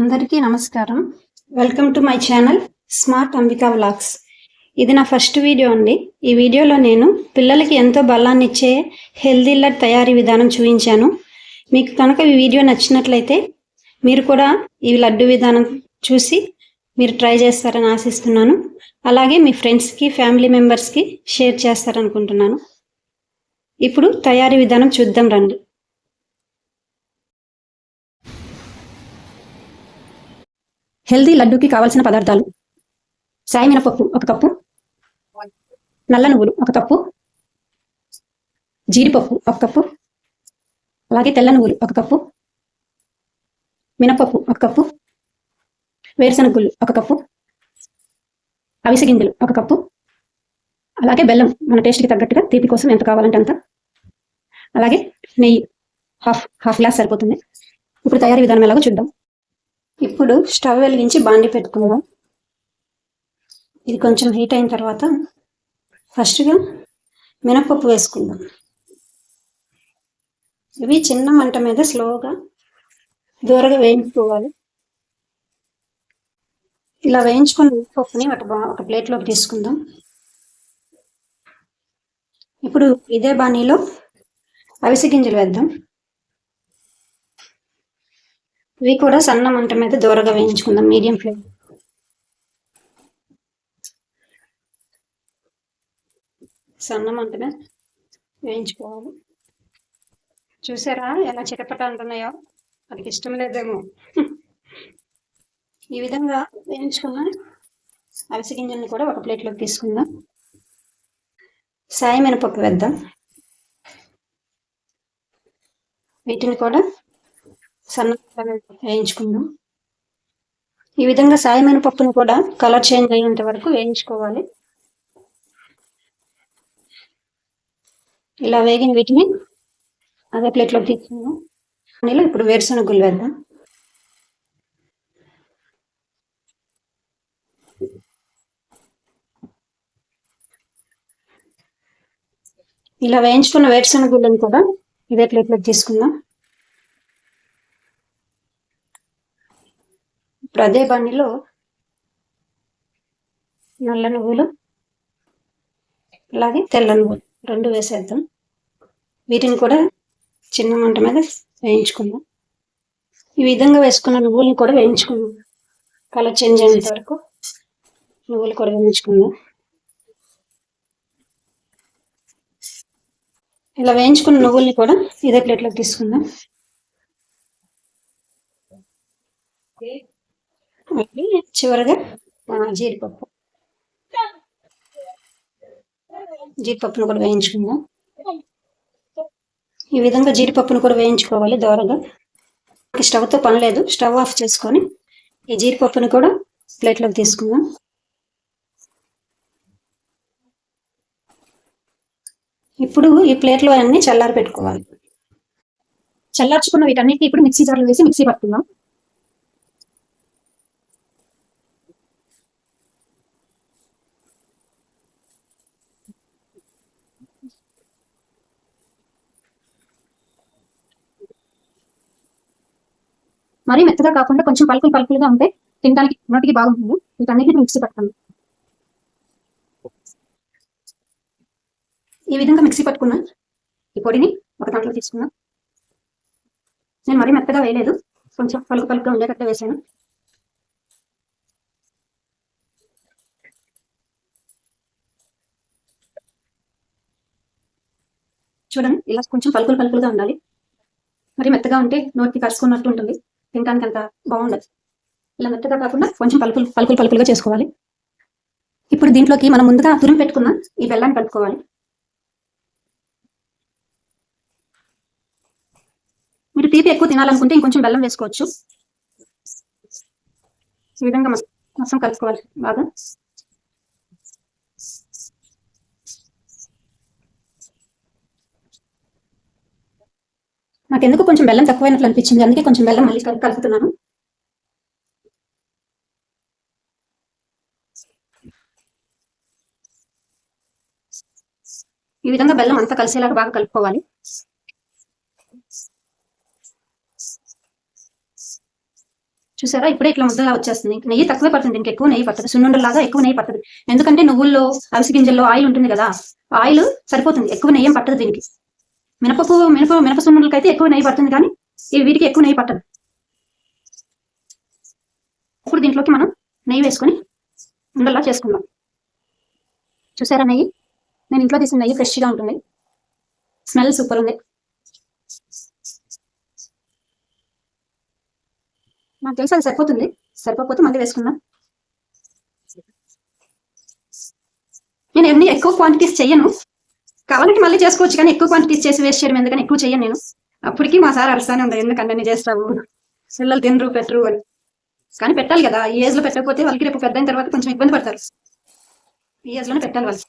అందరికీ నమస్కారం. Welcome to my channel smart Ambika vlogs ఇది నా ఫస్ట్ వీడియో అండి. ఈ వీడియోలో నేను పిల్లలకి ఎంతో బలాన్ని ఇచ్చే హెల్దీ లడ్ తయారీ విధానం చూపించాను. మీకు కనుక ఈ వీడియో నచ్చినట్లయితే మీరు కూడా ఈ లడ్డు విధానం చూసి మీరు ట్రై చేస్తారని ఆశిస్తున్నాను. అలాగే మీ ఫ్రెండ్స్కి ఫ్యామిలీ మెంబర్స్కి షేర్ చేస్తారనుకుంటున్నాను. ఇప్పుడు తయారీ విధానం చూద్దాం రండి. హెల్దీ లడ్డూకి కావాల్సిన పదార్థాలు. సాయి మినపప్పు ఒక కప్పు. నల్ల నువ్వులు ఒక కప్పు. జీడిపప్పు ఒక కప్పు. అలాగే తెల్ల నువ్వులు ఒక కప్పు. మినపప్పు ఒక కప్పు. వేరుశనగ గుళ్ళు ఒక కప్పు. అవిసె గింజలు ఒక కప్పు. అలాగే బెల్లం మన టేస్ట్కి తగ్గట్టుగా తీపి కోసం ఎంత కావాలంటే అంత. అలాగే నెయ్యి హాఫ్ హాఫ్ గ్లాస్ సరిపోతుంది. ఇప్పుడు తయారీ విధానం ఎలాగో చూద్దాం. ఇప్పుడు స్టవ్ వెలిగించి బాండి పెట్టుకుందాం. ఇది కొంచెం హీట్ అయిన తర్వాత ఫస్ట్గా మినపప్పు వేసుకుందాం. ఇవి చిన్న మంట మీద స్లోగా దూరగా వేయించుకోవాలి. ఇలా వేయించుకున్న మినపప్పుని ఒక ఒక ప్లేట్లోకి తీసుకుందాం. ఇప్పుడు ఇదే బాణీలో అవిసె గింజలు వేద్దాం. ఇవి కూడా సన్న మంట మీద దూరగా వేయించుకుందాం మీడియం ఫ్లేమ్. సన్న మంట మీద వేయించుకోవాలి. చూసారా ఎలా చిటపట అంటున్నాయో? అది ఇష్టం లేదేమో. ఈ విధంగా వేయించుకున్న అవిసె గింజల్ని కూడా ఒక ప్లేట్లోకి తీసుకుందాం. సాయి మినపప్పు వేద్దాం. వీటిని కూడా సన్న వేయించుకుందాం. ఈ విధంగా సాయమైన పప్పును కూడా కలర్ చేంజ్ అయ్యేంత వరకు వేయించుకోవాలి. ఇలా వేగిన వీటిని అదే ప్లేట్లోకి తీసుకుందాం. నీళ్ళు ఇప్పుడు వేరుశనగులు వేద్దాం. ఇలా వేయించుకున్న వేరుశనగుళ్ళని కూడా ఇదే ప్లేట్లోకి తీసుకుందాం. ఇప్పుడు అదే బండిలో నల్ల నువ్వులు అలాగే తెల్ల నువ్వులు రెండు వేసేద్దాం. వీటిని కూడా చిన్న మంట మీద వేయించుకుందాం. ఈ విధంగా వేసుకున్న నువ్వుల్ని కూడా వేయించుకుందాం. కలర్ చేంజ్ అయినంత వరకు నువ్వులు కూడా వేయించుకుందాం. ఇలా వేయించుకున్న నువ్వుల్ని కూడా ఇదే ప్లేట్లోకి తీసుకుందాం. మళ్ళీ చివరిగా జీడిపప్పు. జీడిపప్పును కూడా వేయించుకుందాం. ఈ విధంగా జీడిపప్పును కూడా వేయించుకోవాలి దోరగా. స్టవ్తో పని లేదు. స్టవ్ ఆఫ్ చేసుకొని ఈ జీడిపప్పును కూడా ప్లేట్లోకి తీసుకుందాం. ఇప్పుడు ఈ ప్లేట్లో అన్ని చల్లారి పెట్టుకోవాలి చల్లార్చుకున్న వీటన్నిటిని ఇప్పుడు మిక్సీ జార్లో వేసి మిక్సీ పట్టుకుందాం. మరీ మెత్తగా కాకుండా కొంచెం పలుకులు పలుకులుగా ఉంటే తినడానికి నోటికి బాగుంటుంది. వీటన్నిటిని మిక్సీ పట్టుకుందాం. ఈ విధంగా మిక్సీ పట్టుకున్నా ఈ పొడిని ఒక దాంట్లో తీసుకున్నా నేను మరీ మెత్తగా వేయలేదు. కొంచెం పలుకు పలుకుగా ఉండేటట్టు వేసాను. చూడండి ఇలా కొంచెం పలుకులు పలుకులుగా ఉండాలి. మరి మెత్తగా ఉంటే నోటికి కలుసుకున్నట్టు ఉంటుంది. తినడానికి అంత బాగుండదు. ఇలా మెత్తగా కాకుండా కొంచెం పలుపులు పలుకులు పలుకులుగా చేసుకోవాలి. ఇప్పుడు దీంట్లోకి మనం ముందుగా తురిమి పెట్టుకున్న ఈ బెల్లాన్ని కలుపుకోవాలి. మీరు తీపి ఎక్కువ తినాలనుకుంటే ఇంకొంచెం బెల్లం వేసుకోవచ్చు. ఈ విధంగా మొత్తం కలుపుకోవాలి బాగా. నాకు ఎందుకు కొంచెం బెల్లం తక్కువైనట్లు అనిపించింది. అందుకే కొంచెం బెల్లం మళ్ళీ కలుపుతున్నాను. ఈ విధంగా బెల్లం అంతా కలిసేలాగా బాగా కలుపుకోవాలి. చూసారా? ఇప్పుడే ఇట్లా ముద్దలా వచ్చేస్తుంది. ఇంక నెయ్యి తక్కువే పడుతుంది. ఇంక ఎక్కువ నెయ్యి పడుతుంది సున్నుండలాగా ఎక్కువ నెయ్యి పడుతుంది ఎందుకంటే నువ్వుల్లో అవిసి గింజల్లో ఆయిల్ ఉంటుంది కదా ఆయిల్ సరిపోతుంది. ఎక్కువ నెయ్యి పట్టదు దీనికి. మినపప్పు మినప మినప సున్నులకి అయితే ఎక్కువ నెయ్యి పడుతుంది కానీ ఇవి వీటికి ఎక్కువ నెయ్యి పట్టదు. ఇప్పుడు దీంట్లోకి మనం నెయ్యి వేసుకొని ఉండల్లా చేసుకుందాం. చూసారా నెయ్యి? నేను ఇంట్లో తీసిన నెయ్యి ఫ్రెష్గా ఉంటుంది. స్మెల్ సూపర్ ఉంది. నాకు తెలుసు అది సరిపోతుంది. సరిపోకపోతే మళ్ళీ వేసుకుందాం. నేను ఎన్ని ఎక్కువ క్వాంటిటీస్ చెయ్యను. కావాలంటే మళ్ళీ చేసుకోవచ్చు కానీ ఎక్కువ క్వాంటిటీస్ చేసి వేస్ట్ చేయడం ఎందుకని ఎక్కువ చెయ్యను నేను. అప్పటికి మా సార్ అరుస్తానే ఉండదు ఎందుకంటే నేను చేస్తావు పిల్లలు తినరు పెట్టరు అని. కానీ పెట్టాలి కదా ఈ ఏజ్లో పెట్టకపోతే వాళ్ళకి రేపు పెద్ద అయిన తర్వాత కొంచెం ఇబ్బంది పడతారు. ఈ ఏజ్లోనే పెట్టాలి వాళ్ళు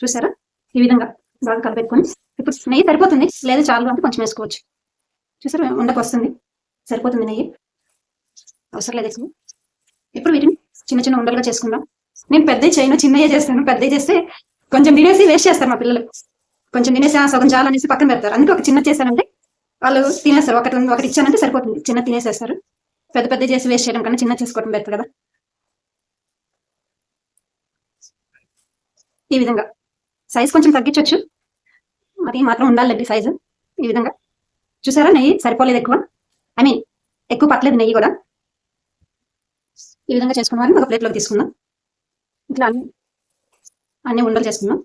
చూసారా? ఈ విధంగా బాగా కలిపెట్టుకొని. ఇప్పుడు నెయ్యి సరిపోతుంది లేదా చాలు అంటే కొంచెం వేసుకోవచ్చు. చూసారా? ఉండకు వస్తుంది సరిపోతుంది నెయ్యి. అవసరం లేదు ఎక్కువ. ఇప్పుడు వీటిని చిన్న చిన్న ఉండలుగా చేసుకుందాం. నేను పెద్దవి చేయను చిన్నయ్యే చేస్తాను. పెద్దవి చేస్తే కొంచెం తినేసి వేస్ట్ చేస్తారు మా పిల్లలు. కొంచెం తినేసి సగం చాలనేసి అనేసి పక్కన పెడతారు. అందుకే ఒక చిన్న చేశానంటే వాళ్ళు తినేస్తారు. ఒకటి ఒకటి ఇచ్చానంటే సరిపోతుంది. చిన్న తినేసేస్తారు. పెద్ద పెద్ద చేసి వేస్ట్ చేయడం కన్నా చిన్న చేసుకోవడం బెటర్ కదా. ఈ విధంగా. సైజ్ కొంచెం తగ్గించవచ్చు మరి మాత్రం ఉండాలండి సైజు ఈ విధంగా. చూసారా? నెయ్యి సరిపోలేదు ఎక్కువ. ఐ మీన్ ఎక్కువ పట్టలేదు నెయ్యి కూడా. ఈ విధంగా చేసుకున్నామని ఒక ప్లేట్లోకి తీసుకుందాం. ఇట్లా అన్ని ఉండలు చేసుకున్నాం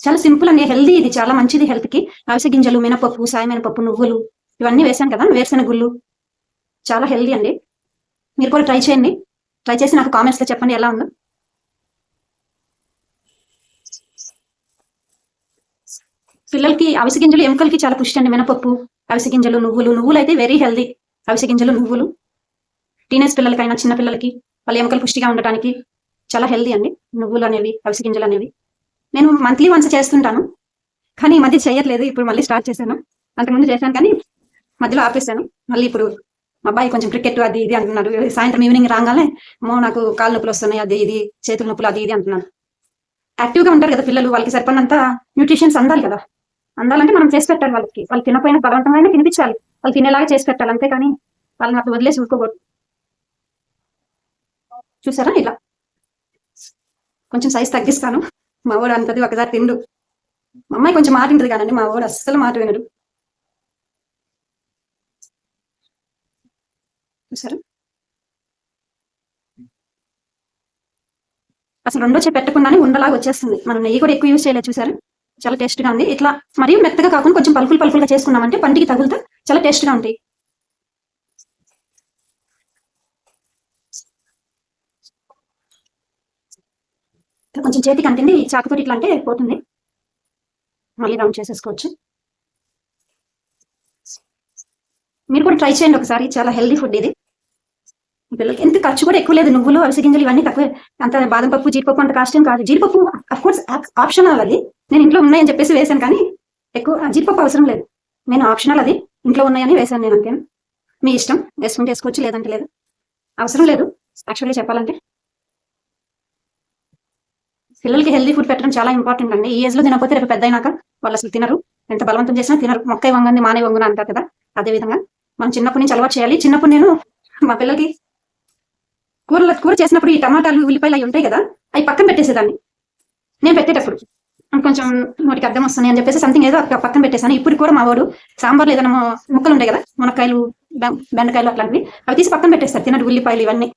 చాలా సింపుల్ అండి హెల్దీ ఇది చాలా మంచిది హెల్త్కి అవిసె గింజలు మినపప్పు సాయ మినపప్పు నువ్వులు ఇవన్నీ వేసాను కదా వేరుశెనగ గుళ్ళు. చాలా హెల్దీ అండి. మీరు కూడా ట్రై చేయండి. ట్రై చేసి నాకు కామెంట్స్లో చెప్పండి ఎలా ఉందో. పిల్లలకి అవిసె గింజలు ఎముకలకి చాలా పుష్టి అండి మినపప్పు అవిసె గింజలు నువ్వులు. నువ్వులు అయితే వెరీ హెల్దీ అవిసె గింజలు నువ్వులు. టీనేజ్ పిల్లలకైనా చిన్న పిల్లలకి వాళ్ళ ఎముకలు పుష్టిగా ఉండటానికి చాలా హెల్దీ అండి. నువ్వులు అనేవి అవిసె గింజలు అనేవి నేను మంత్లీ వన్స్ చేస్తుంటాను. కానీ ఈ మధ్య చేయట్లేదు. ఇప్పుడు మళ్ళీ స్టార్ట్ చేశాను. అంతకుముందు చేశాను కానీ మధ్యలో ఆపేశాను. మళ్ళీ ఇప్పుడు మా అబ్బాయి కొంచెం క్రికెట్ అది ఇది అంటున్నాడు. సాయంత్రం ఈవినింగ్ రాగానే మో నాకు కాళ్ళు నొప్పులు వస్తున్నాయి. అది ఇది చేతుల నొప్పులు అది ఇది అంటున్నాడు. యాక్టివ్గా ఉంటారు కదా పిల్లలు. వాళ్ళకి సరిపడినంత న్యూట్రిషన్స్ అందాలి కదా. అందాలంటే మనం చేసి పెట్టాలి వాళ్ళకి. వాళ్ళు తినపోయిన బలవంతమైన తినిపించాలి. వాళ్ళు తినేలాగా చేసి పెట్టాలి. అంతే కానీ వాళ్ళని అట్లా వదిలేసి ఊరుకోకూడదు. చూసారా ఇలా? కొంచెం సైజ్ తగ్గిస్తాను. మా వాడు అంతది ఒకసారి తిండు. మా అమ్మాయి కొంచెం మాట ఉంటుంది కాదండి మా వాడు అస్సలు మాట వినడు. చూసారు? అసలు రెండో చేయి పెట్టకుండానే ఉండలాగా వచ్చేస్తుంది. మనం నెయ్యి కూడా ఎక్కువ యూజ్ చేయలేదు చూసారు? చాలా టేస్ట్గా ఉంది. ఇట్లా మరియు మెత్తగా కాకుండా కొంచెం పలుకులు పలుకులుగా చేసుకున్నామంటే పంటికి తగులుతా చాలా టేస్ట్గా ఉంటాయి. కొంచెం చేతికి అంటింది చాకుతోటి ఇట్లా అంటే పోతుంది మళ్ళీ రౌండ్ చేసేసుకోవచ్చు. మీరు కూడా ట్రై చేయండి ఒకసారి. చాలా హెల్దీ ఫుడ్ ఇది. పిల్లలకి ఎంత ఖర్చు కూడా ఎక్కువ లేదు. నువ్వులు అవిసె గింజలు ఇవన్నీ తక్కువే. అంత బాదం పప్పు జీడిపప్పు అంత ఏం కాదు. జీడిపప్పు అఫ్కోర్స్ ఆప్షనల్ అది. నేను ఇంట్లో ఉన్నాయని చెప్పేసి వేశాను కానీ ఎక్కువ జీడిపప్పు అవసరం లేదు. నేను ఆప్షనల్ అది. ఇంట్లో ఉన్నాయని వేశాను నేను అంతే. మీ ఇష్టం. వేసుకుంటే వేసుకోవచ్చు లేదంటే లేదు. అవసరం లేదు. యాక్చువల్లీ చెప్పాలంటే. పిల్లలకి హెల్దీ ఫుడ్ పెట్టడం చాలా ఇంపార్టెంట్ అండి. ఈ ఏజ్లో తినకపోతే రేపు పెద్ద అయినాక వాళ్ళు అసలు తినరు. ఎంత బలవంతం చేసినా తినరు. మొక్క వంగంది మానే వంగున అంటారు కదా. అదే విధంగా మనం చిన్నప్పటి నుంచి అలవాటు చేయాలి. చిన్నప్పుడు నేను మా పిల్లలకి కూరల కూర చేసినప్పుడు ఈ టమాటాలు ఉల్లిపాయలు అవి ఉంటాయి కదా అవి పక్కన పెట్టేసేదాన్ని. నేను పెట్టేటప్పుడు. కొంచెం నోటికి అర్థం వస్తుంది అని చెప్పేసి సంథింగ్ ఏదో అక్కడ పక్కన పెట్టేసాను ఇప్పుడు కూడా మా వాడు సాంబార్లో ఏదైనా ముక్కలు ఉంటాయి కదా మునక్కాయలు బెండకాయలు అట్లాంటివి అవి తీసి పక్కన పెట్టేస్తారు. తినడు ఉల్లిపాయలు ఇవన్నీ.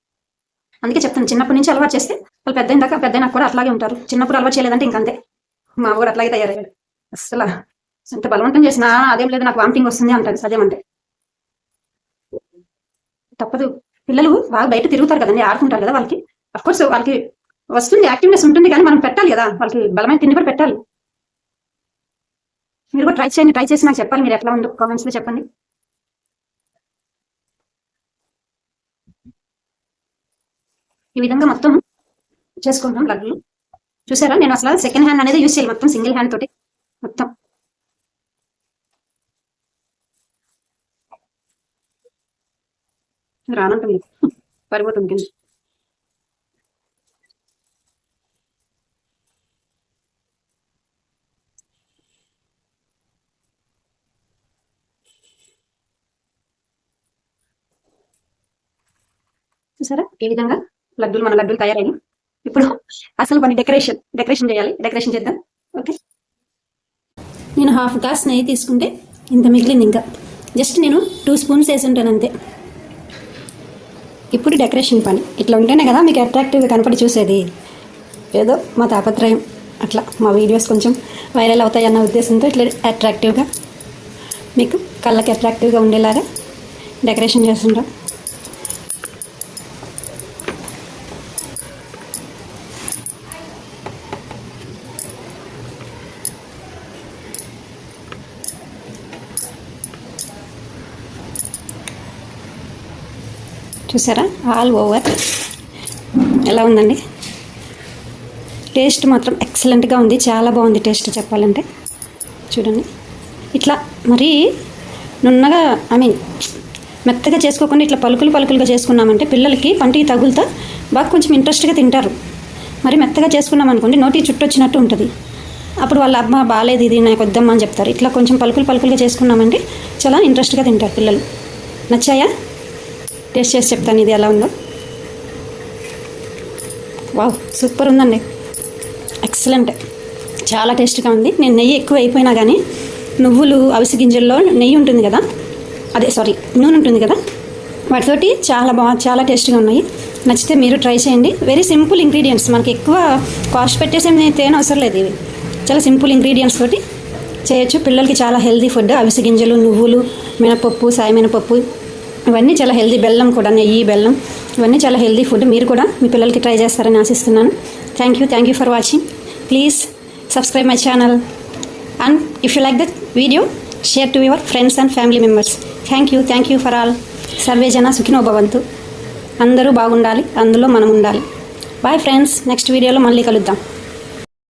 అందుకే చెప్తాను చిన్నప్పటి నుంచి అలవాటు చేస్తే వాళ్ళు పెద్ద దాకా పెద్ద నాకు కూడా అట్లాగే ఉంటారు. చిన్నప్పుడు అలవాటు చేయలేదంటే ఇంకంతే మా ఊరు అట్లాగే తయారయ్యాడు. అసలు ఎంత బలవంతం చేసినా అదేం లేదు నాకు వామిటింగ్ వస్తుంది అంటారు అదేమంటే తప్పదు. పిల్లలు బాగా బయట తిరుగుతారు కదండి ఆడుకుంటారు కదా వాళ్ళకి. అఫ్ కోర్స్ వాళ్ళకి వస్తుంది యాక్టివ్నెస్ ఉంటుంది కానీ మనం పెట్టాలి కదా వాళ్ళకి బలమైన తిండి కూడా పెట్టాలి. మీరు కూడా ట్రై చేయండి ట్రై చేసి నాకు చెప్పాలి మీరు ఎట్లా ఉందో కామెంట్స్లో చెప్పండి. ఈ విధంగా మొత్తం చేసుకుంటాం లడ్లు. చూసారా? నేను అసలు సెకండ్ హ్యాండ్ అనేది యూజ్ చేయాలి మొత్తం సింగిల్ హ్యాండ్ తోటి. మొత్తం. రానంటుంది. పరిపోతుంది కింద. చూసారా? ఈ విధంగా లడ్డూలు మన లడ్డూలు తయారైన ఇప్పుడు అసలు పని డెకరేషన్ డెకరేషన్ చేయాలి. డెకరేషన్ చేద్దాం. ఓకే? నేను హాఫ్ గ్లాస్ నెయ్యి తీసుకుంటే ఇంత మిగిలింది ఇంకా. జస్ట్ నేను టూ స్పూన్స్ వేసి ఉంటాను అంతే. ఇప్పుడు డెకరేషన్ పని. ఇట్లా ఉంటేనే కదా మీకు అట్రాక్టివ్గా కనపడి చూసేది. ఏదో మా తాపత్రయం. అట్లా మా వీడియోస్ కొంచెం వైరల్ అవుతాయన్న ఉద్దేశంతో ఇట్లా అట్రాక్టివ్గా మీకు కళ్ళకి అట్రాక్టివ్గా ఉండేలాగా డెకరేషన్ చేస్తుంటాం. చూసారా? ఆల్ ఓవర్ ఎలా ఉందండి? టేస్ట్ మాత్రం ఎక్సలెంట్గా ఉంది. చాలా బాగుంది టేస్ట్ చెప్పాలంటే. చూడండి. ఇట్లా మరీ నున్నగా ఐ మీన్ మెత్తగా చేసుకోకుండా ఇట్లా పలుకులు పలుకులుగా చేసుకున్నామంటే పిల్లలకి పంటికి తగులుతా బాగా కొంచెం ఇంట్రెస్ట్గా తింటారు. మరి మెత్తగా చేసుకున్నాం అనుకోండి నోటి చుట్టొచ్చినట్టు ఉంటుంది. అప్పుడు వాళ్ళ అమ్మ బాగాలేదు ఇది నాకు వద్దమ్మా అని చెప్తారు. ఇట్లా కొంచెం పలుకులు పలుకులుగా చేసుకున్నామంటే చాలా ఇంట్రెస్ట్గా తింటారు పిల్లలు. నచ్చాయా? టేస్ట్ చేసి చెప్తాను ఇది ఎలా ఉందో. వావ్ సూపర్ ఉందండి. ఎక్సలెంట్. చాలా టేస్ట్గా ఉంది. నేను నెయ్యి ఎక్కువ అయిపోయినా కానీ నువ్వులు అవిసి గింజల్లో నెయ్యి ఉంటుంది కదా? అదే సారీ నూనె ఉంటుంది కదా? వాటితోటి చాలా బాగా చాలా టేస్ట్గా ఉన్నాయి. నచ్చితే మీరు ట్రై చేయండి. వెరీ సింపుల్ ఇంగ్రీడియంట్స్ మనకి ఎక్కువ కాస్ట్ పెట్టేసి తేనె అవసరం లేదు ఇవి. చాలా సింపుల్ ఇంగ్రీడియంట్స్ తోటి చేయొచ్చు. పిల్లలకి చాలా హెల్దీ ఫుడ్ అవిసి గింజలు నువ్వులు మినపప్పు సాయి మినపప్పు ఇవన్నీ చాలా హెల్దీ బెల్లం కూడా నెయ్యి బెల్లం. ఇవన్నీ చాలా హెల్దీ ఫుడ్. మీరు కూడా మీ పిల్లలకి ట్రై చేస్తారని ఆశిస్తున్నాను. Thank you thank you for watching please subscribe my channel and if you like that video share to your friends and family members thank you thank you for all survey జన సుఖినో భవంతు అందరూ బాగుండాలి అందులో మనం ఉండాలి. బాయ్ ఫ్రెండ్స్ నెక్స్ట్ వీడియోలో మళ్ళీ కలుద్దాం.